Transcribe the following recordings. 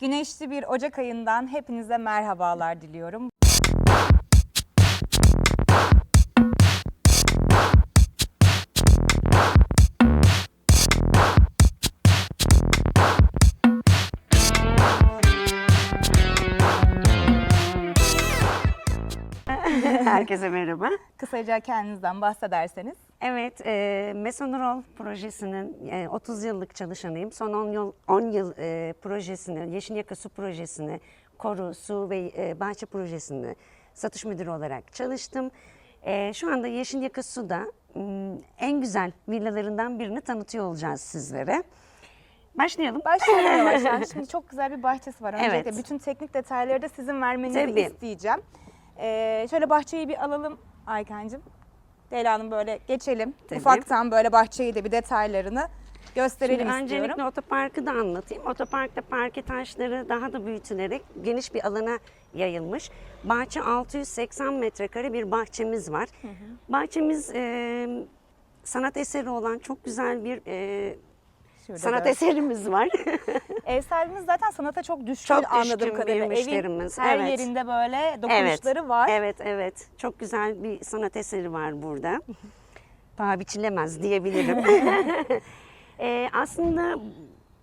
Güneşli bir Ocak ayından hepinize merhabalar diliyorum. Herkese merhaba. Kısaca kendinizden bahsederseniz. Evet, e, Mesonurol projesinin e, 30 yıllık çalışanıyım. Son 10 yıl, 10 yıl e, projesini, Yeşil Yaka Su projesini, Koru, Su ve e, Bahçe projesini satış müdürü olarak çalıştım. E, şu anda Yeşil Yaka Su'da m, en güzel villalarından birini tanıtıyor olacağız sizlere. Başlayalım. Başlayalım yavaştan. Şimdi çok güzel bir bahçesi var. Öncelikle Evet. bütün teknik detayları da sizin vermenizi Tabii. isteyeceğim. Ee, şöyle bahçeyi bir alalım Aykancığım. Leyla Hanım böyle geçelim. Tabii. Ufaktan böyle bahçeyi de bir detaylarını gösterelim Şimdi istiyorum. öncelikle otoparkı da anlatayım. Otoparkta parke taşları daha da büyütülerek geniş bir alana yayılmış. Bahçe 680 metrekare bir bahçemiz var. Bahçemiz e, sanat eseri olan çok güzel bir e, Şurada sanat da- eserimiz var. Ev sahibimiz zaten sanata çok düşkün Çok anladığım düşkün bir kadarıyla. Evin müşterimiz, her evet. yerinde böyle dokunuşları var. evet, evet. Çok güzel bir sanat eseri var burada. Paha biçilemez diyebilirim. Ee, aslında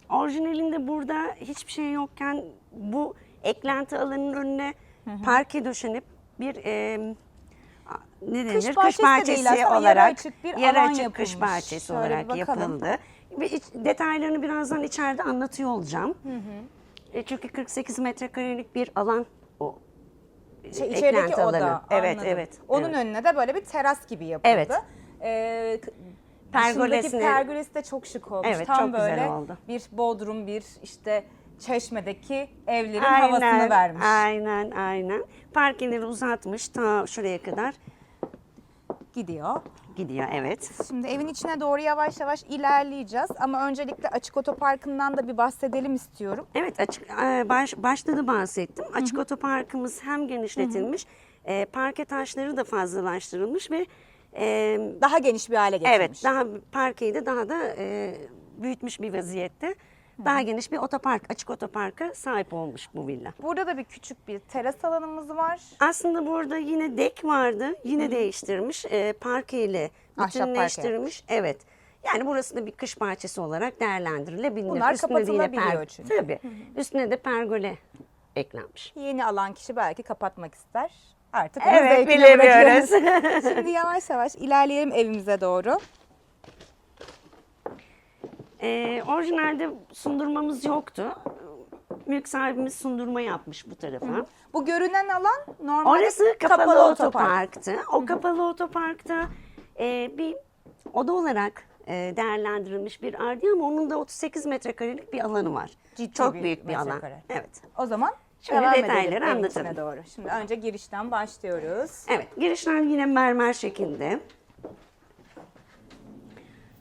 orijinalinde burada hiçbir şey yokken bu eklenti alanının önüne parke döşenip bir e, ne denir? Kış bahçesi de aslında, yarı olarak açık bir yarı alan açık kış yapılmış. bahçesi Şöyle bir olarak yapıldı. Ve iç- detaylarını birazdan içeride anlatıyor olacağım. E, çünkü 48 metrekarelik bir alan o. Şey, e, içerideki eklenti oda. alanı. Evet, anladım. evet. Onun evet. önüne de böyle bir teras gibi yapıldı. Evet. Ee, dışındaki pergolesi de çok şık olmuş. Evet, Tam çok güzel böyle oldu. bir bodrum, bir işte çeşmedeki evlerin havasını vermiş. Aynen, aynen. Parkeleri uzatmış ta şuraya kadar Gidiyor. gidiyor, evet. Şimdi evin içine doğru yavaş yavaş ilerleyeceğiz ama öncelikle açık otoparkından da bir bahsedelim istiyorum. Evet, açık e, baş, başta da bahsettim. Açık otoparkımız hem genişletilmiş, e, parke taşları da fazlalaştırılmış ve e, Daha geniş bir hale getirmiş. evet, daha parkeyi de daha da e, büyütmüş bir vaziyette. Daha geniş bir otopark, açık otoparka sahip olmuş bu villa. Burada da bir küçük bir teras alanımız var. Aslında burada yine dek vardı. Yine değiştirmiş. E, parkeyle Ahşap parke bütünleştirmiş. Evet. Yani burası da bir kış bahçesi olarak değerlendirilebilir. Bunlar de yine kapatılabiliyor çünkü. Tabii. Üstüne de pergole eklenmiş. Yeni alan kişi belki kapatmak ister. Artık onu Evet, zevkine bilemiyoruz. bırakıyoruz. Şimdi yavaş yavaş ilerleyelim evimize doğru. E, orijinalde sundurmamız yoktu. Mülk sahibimiz sundurma yapmış bu tarafa. Bu görünen alan normalde Orası kapalı, otoparktı. O kapalı otoparkta e, bir oda olarak e, değerlendirilmiş bir ardiye ama onun da 38 metrekarelik bir alanı var. Ciddi Çok bir büyük bir alan. Evet. O zaman Şöyle devam detayları edelim anlatalım. doğru. Şimdi önce girişten başlıyoruz. Evet, girişler yine mermer şeklinde.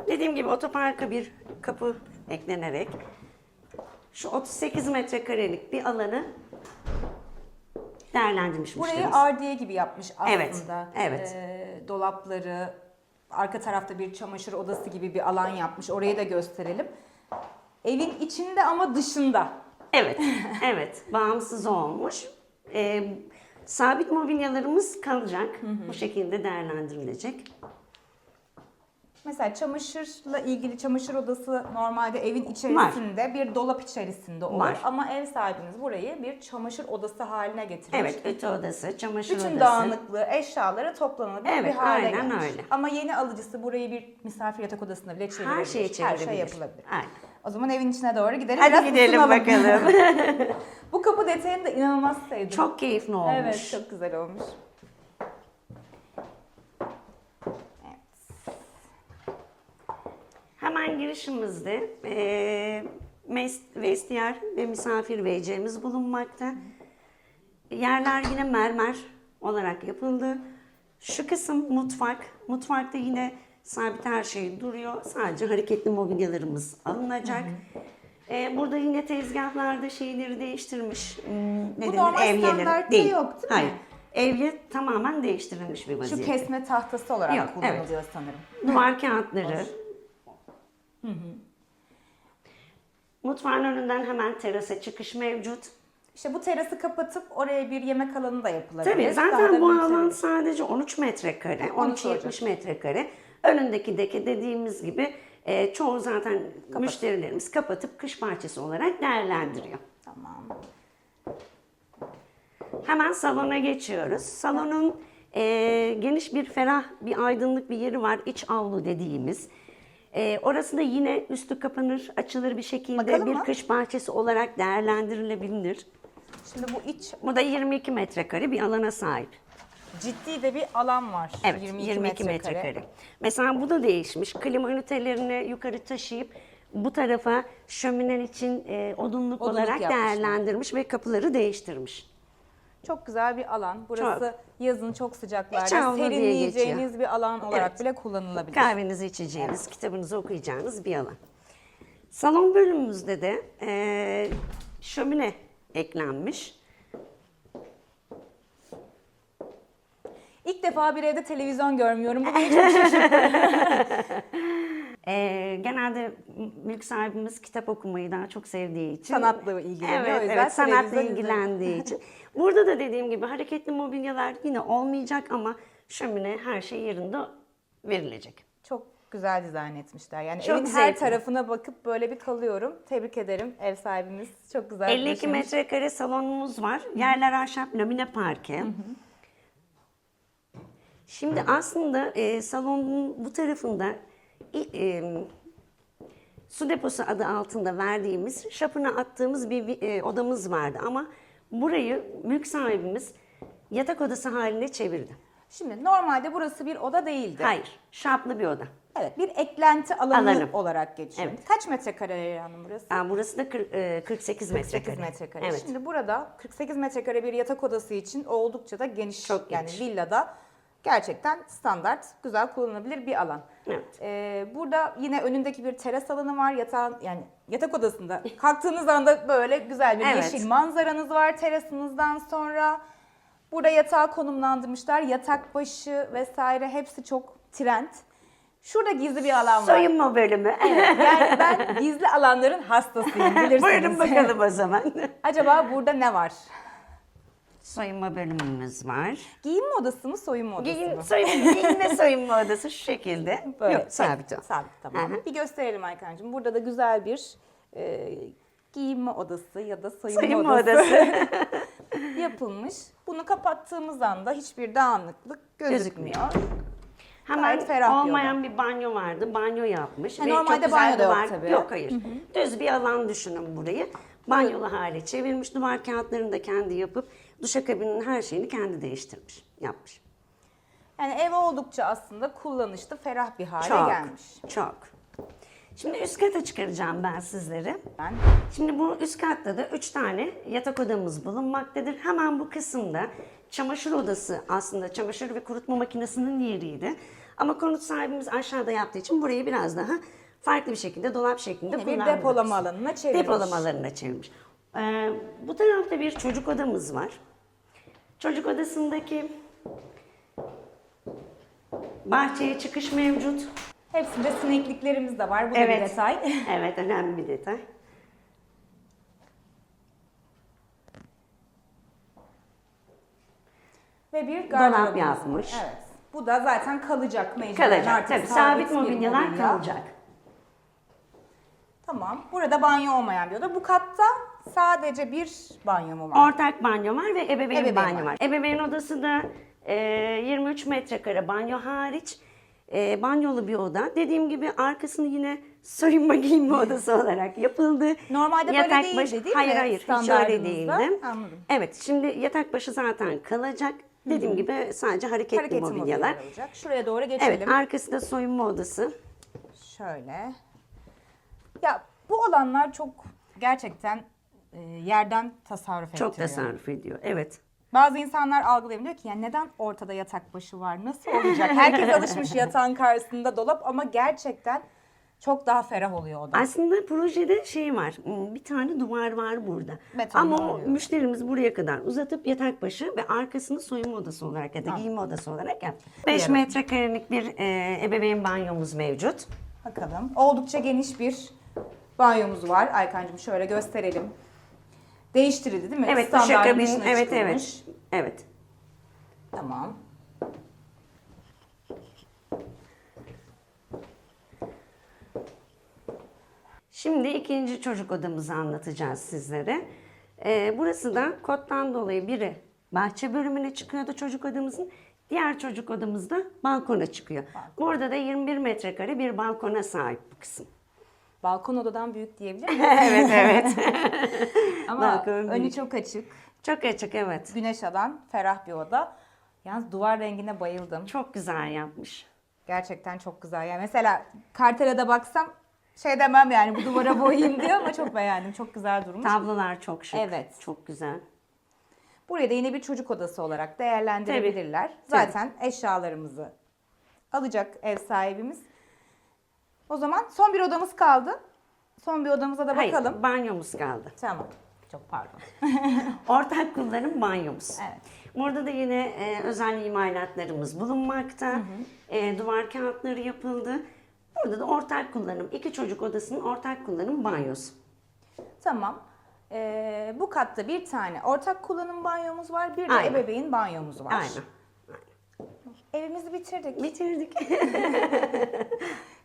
Dediğim gibi otoparka bir kapı eklenerek şu 38 metrekarelik bir alanı değerlendirmiş Burayı müşterimiz. ardiye gibi yapmış aslında. Evet, evet. Ee, dolapları, arka tarafta bir çamaşır odası gibi bir alan yapmış. Orayı da gösterelim. Evin içinde ama dışında. Evet, evet. Bağımsız olmuş. Ee, sabit mobilyalarımız kalacak. Bu şekilde değerlendirilecek. Mesela çamaşırla ilgili çamaşır odası normalde evin içerisinde bir dolap içerisinde olur. Var. Ama ev sahibiniz burayı bir çamaşır odası haline getirmiş. Evet, ütü odası, çamaşır Bütün odası. dağınıklığı, eşyaları toplanabilir bir Evet, hale aynen gelmiş. öyle. Ama yeni alıcısı burayı bir misafir yatak odasına bile çevirebilir. Her şeyi Her şey yapılabilir. Aynen. O zaman evin içine doğru gidelim. Hadi Biraz gidelim ısınalım. bakalım. Bu kapı detayını da inanılmaz sevdim. Çok keyifli olmuş. Evet, çok güzel olmuş. Hemen girişimizde mes- vestiyer ve misafir vereceğimiz bulunmakta. Yerler yine mermer olarak yapıldı. Şu kısım mutfak. Mutfakta yine sabit her şey duruyor. Sadece hareketli mobilyalarımız alınacak. Eee, burada yine tezgahlarda şeyleri değiştirmiş. Hmm, ne denir? normal Evyeleri. standartta Değil. yok, değil mi? Hayır. Evye tamamen değiştirilmiş bir Şu vaziyette. kesme tahtası olarak Yok, kullanılıyor sanırım. Duvar kağıtları. Mutfağın önünden hemen terasa çıkış mevcut. İşte bu terası kapatıp oraya bir yemek alanı da yapılabilir. Tabii zaten bu alan sadece 13 metrekare, Onu 13-70 metrekare. Önündeki deke dediğimiz gibi e, çoğu zaten müşterilerimiz kapatıp kış bahçesi olarak değerlendiriyor. Tamam. Hemen salona geçiyoruz. Salonun e, geniş bir ferah bir aydınlık bir yeri var. İç avlu dediğimiz. E, orası da yine üstü kapanır, açılır bir şekilde Bakalım bir mı? kış bahçesi olarak değerlendirilebilir. Şimdi bu iç Bu da 22 metrekare bir alana sahip. ciddi de bir alan var. Evet, 22, metrekare. Mesela bu da değişmiş. Klima ünitelerini yukarı taşıyıp bu tarafa şöminen için e, odunluk, Odunluk olarak yapmışlar. değerlendirmiş ve kapıları değiştirmiş. Çok güzel bir alan. Burası yazın çok sıcaklarda serinleyeceğiniz bir alan olarak Evet. bile kullanılabilir. Kahvenizi içeceğiniz, kitabınızı okuyacağınız bir alan. Salon bölümümüzde de e, şömine eklenmiş. İlk defa bir evde televizyon görmüyorum. Bu beni çok şaşırttı. E, genelde mülk sahibimiz kitap okumayı daha çok sevdiği için. Sanatla ilgileniyor. Evet, evet sanatla ilgilendiği için. Burada da dediğim gibi hareketli mobilyalar yine olmayacak ama şömine her şey yerinde verilecek. Çok güzel dizayn etmişler. Yani Çok evin her zevkli. tarafına bakıp böyle bir kalıyorum. Tebrik ederim ev sahibimiz. Çok güzel 52 düşünmüş. metrekare salonumuz var. Yerler ahşap lamine parke. Şimdi aslında e, salonun bu tarafında e, su deposu adı altında verdiğimiz şapına attığımız bir e, odamız vardı ama burayı mülk sahibimiz yatak odası haline çevirdi. Şimdi normalde burası bir oda değildi. Hayır, şaplı bir oda. Evet bir eklenti alanı Alanı. olarak geçiyor. Evet. Kaç metrekare Leyla Hanım burası? Aa, burası da kır- e, 48 metrekare. 48 metrekare. Evet. Şimdi burada 48 metrekare bir yatak odası için oldukça da geniş. Çok yani geniş. villada gerçekten standart, güzel kullanılabilir bir alan. Evet. Ee, burada yine önündeki bir teras alanı var. Yatağın yani yatak odasında kalktığınız anda böyle güzel bir Evet. yeşil manzaranız var terasınızdan sonra. Burada yatağı konumlandırmışlar. Yatak başı vesaire hepsi çok trend. Şurada gizli bir alan var. Soyunma bölümü. Yani ben gizli alanların hastasıyım bilirsiniz. Buyurun bakalım o zaman. Acaba burada ne var? Soyunma bölümümüz var. Giyinme odası mı, soyunma odası Giyin, mı? soyunma, giyinme soyunma odası şu şekilde. Böyle. Yok, sabit o. Sabit tamam. Hı hı. Bir gösterelim Aykancığım. Burada da güzel bir e, giyinme odası ya da soyunma, Soyunma odası, odası. yapılmış. Bunu kapattığımız anda hiçbir dağınıklık gözükmüyor. Hemen ferah bir olmayan bir banyo vardı. Banyo yapmış. Ha, ve normalde banyo da yok duvar- tabii. Yok hayır. Düz bir alan düşünün burayı. Banyolu hale çevirmiş. Duvar kağıtlarını da kendi yapıp duşakabinin her şeyini kendi değiştirmiş. Yapmış. Yani ev oldukça aslında kullanışlı, ferah bir hale Çok. gelmiş. Çok. Şimdi üst kata çıkaracağım ben sizleri. Ben Şimdi bu üst katta da 3 tane yatak odamız bulunmaktadır. Hemen bu kısımda çamaşır odası aslında çamaşır ve kurutma makinesinin yeriydi. Ama konut sahibimiz aşağıda yaptığı için burayı biraz daha farklı bir şekilde dolap şeklinde Yine bir kullandık. depolama alanına çevirmiş. Depolama alanına çevirmiş. Ee, bu tarafta bir çocuk odamız var. Çocuk odasındaki bahçeye çıkış mevcut. Hepsinde sinekliklerimiz de var. Bu da bir Evet. detay. Evet önemli bir detay. Ve bir Dolap gardırobumuz yapmış. var. Evet. Bu da zaten kalacak mecburen. Kalacak Artık tabii sabit bir mobilyalar mobilya. kalacak. Tamam. Burada banyo olmayan bir oda. Bu katta sadece bir banyo mu var? Ortak banyo var ve ebeveyn, Ebeveyn banyo var. var. Ebeveyn odası da e, 23 metrekare banyo hariç e, banyolu bir oda. Dediğim gibi arkasını yine soyunma giyinme odası olarak yapıldı. Normalde böyle değildi, değil mi? hayır, Hayır hiç öyle değildi. Anladım. Evet şimdi yatak başı zaten kalacak. Dediğim gibi sadece hareketli, Hareketli mobilyalar. mobilyalar olacak. Şuraya doğru geçelim. Evet arkası da soyunma odası. Şöyle. Ya bu alanlar çok gerçekten e, yerden tasarruf Çok ettiriyor. tasarruf ediyor. Evet. Bazı insanlar algılayabiliyor ki yani neden ortada yatak başı var? Nasıl olacak? Herkes alışmış yatağın karşısında dolap ama gerçekten çok daha ferah oluyor o da. Aslında projede şey var, hmm, bir tane duvar var burada. Betonla Ama o müşterimiz buraya kadar uzatıp yatak başı ve arkasını soyunma odası olarak ya da giyinme odası olarak yaptı. 5 Yarım. metrekarelik bir e, ebeveyn banyomuz mevcut. Bakalım. Oldukça geniş bir banyomuz var. Aykancığım şöyle gösterelim. Değiştirildi değil mi? Evet, Standartın duşakabin. dışına Evet, çıkılmış. evet. Evet. Tamam. Şimdi ikinci çocuk odamızı anlatacağız sizlere. Ee, burası da kottan dolayı biri bahçe bölümüne çıkıyordu çocuk odamızın. Diğer çocuk odamız da balkona çıkıyor. Burada da 21 metrekare bir balkona sahip bu kısım. Balkon odadan büyük diyebilir miyiz? evet evet. Ama Balkon önü büyük. çok açık. Çok açık evet. Güneş alan, ferah bir oda. Yalnız duvar rengine bayıldım. Çok güzel yapmış. Gerçekten çok güzel. Yani mesela Kartela'da baksam şey demem yani bu duvara boyayayım diyor ama çok beğendim. Çok güzel durmuş. Tablolar çok şık. Evet. Çok güzel. Burayı da yine bir çocuk odası olarak değerlendirebilirler. Tabii. Zaten eşyalarımızı alacak ev sahibimiz. O zaman son bir odamız kaldı. Son bir odamıza da bakalım. Hayır, banyomuz kaldı. Tamam. Çok pardon. Ortak kullanım banyomuz. Evet. Burada da yine e, özel imalatlarımız bulunmakta. E, duvar kağıtları yapıldı. Burada da ortak kullanım, iki çocuk odasının ortak kullanım banyosu. Tamam. Ee, bu katta bir tane ortak kullanım banyomuz var. Bir de Aynen. ebeveyn banyomuz var. Aynen. Evimizi bitirdik. Bitirdik.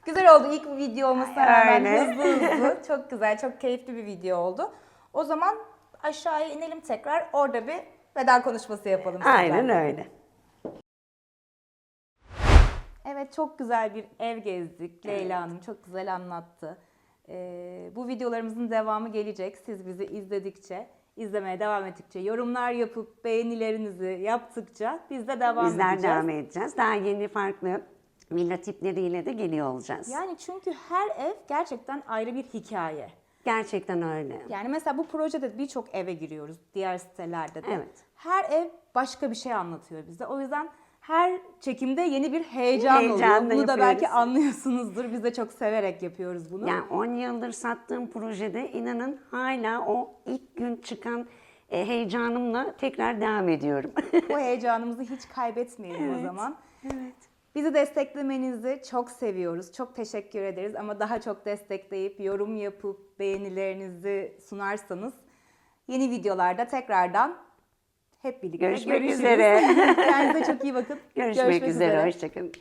Güzel oldu ilk video olmasına rağmen Öyle. hızlı hızlı. Çok güzel, çok keyifli bir video oldu. O zaman aşağıya inelim tekrar. Orada bir veda konuşması yapalım. Aynen sizlerle. öyle. Evet çok güzel bir ev gezdik. Leyla Hanım çok güzel anlattı. Ee, bu videolarımızın devamı gelecek. Siz bizi izledikçe, izlemeye devam ettikçe, yorumlar yapıp beğenilerinizi yaptıkça biz de devam Bizler edeceğiz. devam edeceğiz. Daha yeni farklı villa tipleriyle de geliyor olacağız. Yani çünkü her ev gerçekten ayrı bir hikaye. Gerçekten öyle. Yani mesela bu projede birçok eve giriyoruz diğer sitelerde de. Evet. Her ev başka bir şey anlatıyor bize. O yüzden her çekimde yeni bir heyecan Heyecanla oluyor. Bunu da yapıyoruz. belki anlıyorsunuzdur. Biz de çok severek yapıyoruz bunu. Yani 10 yıldır sattığım projede inanın hala o ilk gün çıkan e, heyecanımla tekrar devam ediyorum. Bu heyecanımızı hiç kaybetmeyelim o Evet, zaman. evet. Bizi desteklemenizi çok seviyoruz. Çok teşekkür ederiz ama daha çok destekleyip yorum yapıp beğenilerinizi sunarsanız yeni videolarda tekrardan hep birlikte Görüşmek görüşürüz. üzere. Kendinize çok iyi bakın. Görüşmek, üzere. Hoşçakalın.